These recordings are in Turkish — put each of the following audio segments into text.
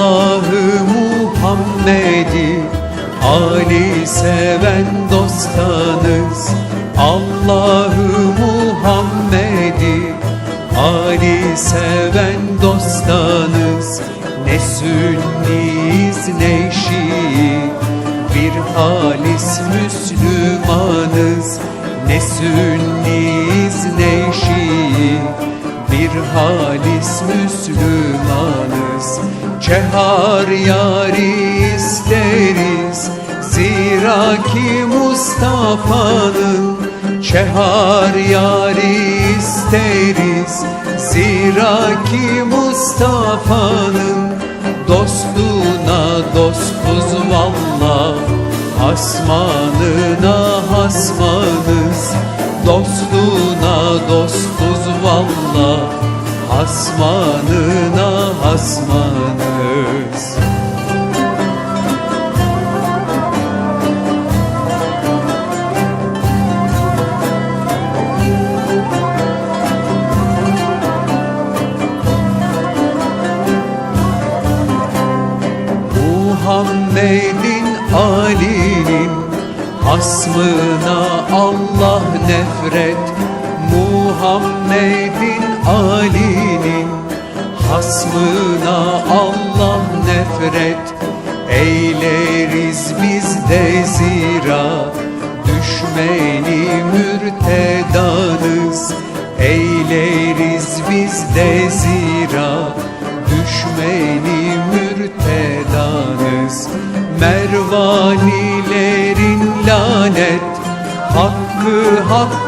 Allah'ı Muhammed'i Ali seven dostanız Allah'ı Muhammed'i Ali seven dostanız Ne sünniyiz ne şii Bir halis Müslümanız Ne sünniyiz ne şii bir halis Müslümanız Çehar yari isteriz Zira ki Mustafa'nın Çehar yari isteriz Zira ki Mustafa'nın Dostuna dostuz valla Hasmanına hasmanız Dostuna valla Hasmanına hasmanız Muhammed'in Ali'nin Hasmına Allah nefret Muhammed'in Ali'nin Hasmına Allah nefret. Eyleriz biz de zira Düşmeni mürtedanız Eyleriz biz de zira Düşmeni mürtedanız Mervanilerin lanet Hakkı hakkımız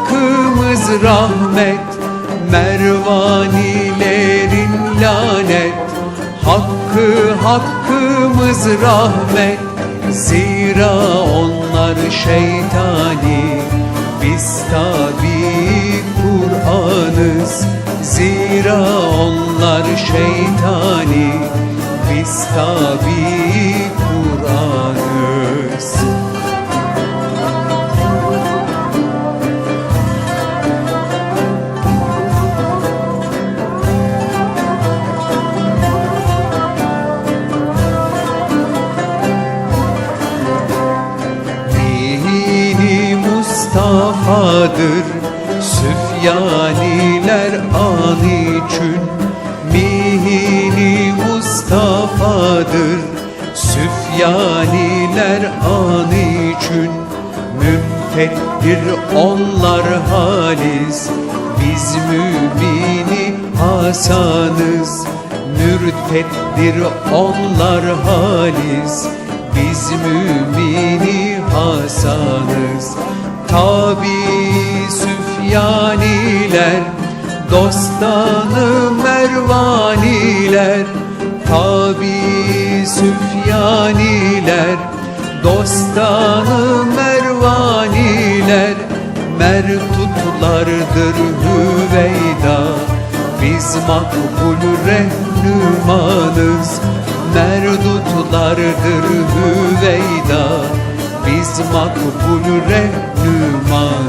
rahmet Mervanilerin lanet. Hakkı hakkımız rahmet Zira onlar şeytani. Biz tabi Kur'an'ız Zira onlar şeytani. Biz tabi Kur'an'ız Mustafa'dır Süfyaniler an için Mihini Mustafa'dır. Süfyaniler an için Mümfettir onlar halis. Biz mümini Hasan'ız Mürtettir onlar halis. Biz mümini Hasan'ız. Tabi Süfyaniler Dostanı Mervaniler Tabi Süfyaniler Dostanı Mervaniler Mertutlardır Hüveyda Biz makbul rehnumanız Merdutlardır Hüveyda Biz makbul rehnumanız